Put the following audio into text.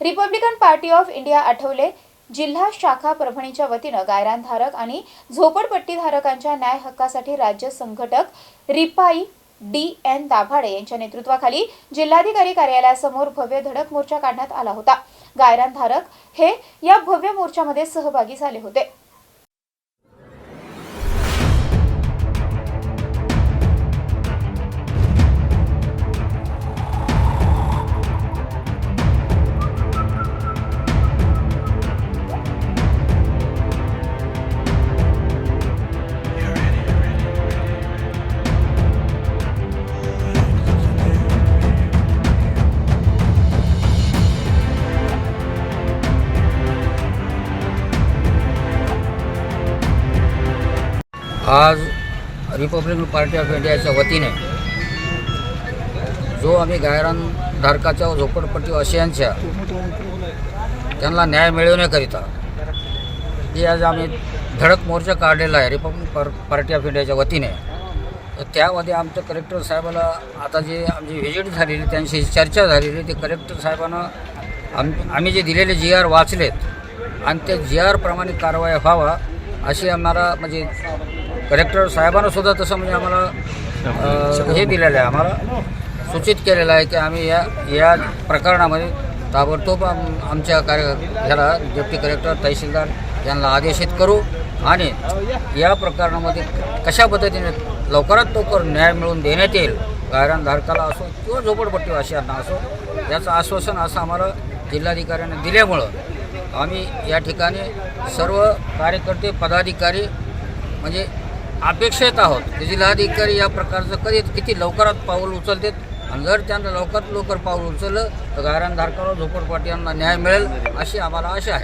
Republican party of India Athawale जिल्हा शाखा परभणीच्या वतीनं गायरानधारक आणि झोपडपट्टीधारकांच्या न्याय हक्कासाठी राज्य संघटक रिपाई डी एन दाभाडे यांच्या नेतृत्वाखाली जिल्हाधिकारी कार्यालयासमोर भव्य धडक मोर्चा काढण्यात आला होता. गायरानधारक हे या भव्य मोर्चामध्ये सहभागी झाले होते. आज रिपब्लिकन पार्टी ऑफ इंडियाच्या वतीने जो आम्ही गायरानधारकाच्या व झोपडपट्टीवासियांच्या त्यांना न्याय मिळवण्याकरिता ही आज आम्ही धडक मोर्चा काढलेला आहे रिपब्लिक पार पार्टी ऑफ इंडियाच्या वतीने. तर त्यामध्ये आमच्या कलेक्टर साहेबाला आता जे आमची व्हिजिट झालेली त्यांची चर्चा झालेली ते कलेक्टर साहेबानं आम आम्ही जे दिलेले जी आर वाचलेत आणि त्या जी आरप्रमाणे कारवाई व्हावा अशी आम्हाला म्हणजे कलेक्टर साहेबांना सुद्धा तसं म्हणजे आम्हाला हे दिलेलं आहे. आम्हाला सूचित केलेलं आहे की आम्ही या या प्रकरणामध्ये ताबडतोब आम आमच्या कार्य ह्याला डेप्टी कलेक्टर तहसीलदार यांना आदेशित करू आणि या प्रकरणामध्ये कशा पद्धतीने लवकरात लवकर न्याय मिळवून देण्यात येईल गायरानधारकाला असो किंवा झोपडपट्टीवासियांना असो याचं आश्वासन असं आम्हाला जिल्हाधिकाऱ्यांनी दिल्यामुळं आम्ही या ठिकाणी सर्व कार्यकर्ते पदाधिकारी म्हणजे अपेक्षित आहोत. की जिल्हाधिकारी या प्रकारचं कधी किती लवकरात पाऊल उचलतात? आणि जर त्यांना लवकरात लवकर पाऊल उचललं तर गायरानधारकाला झोपडपट्ट्यांना न्याय मिळेल अशी आम्हाला आशा आहे.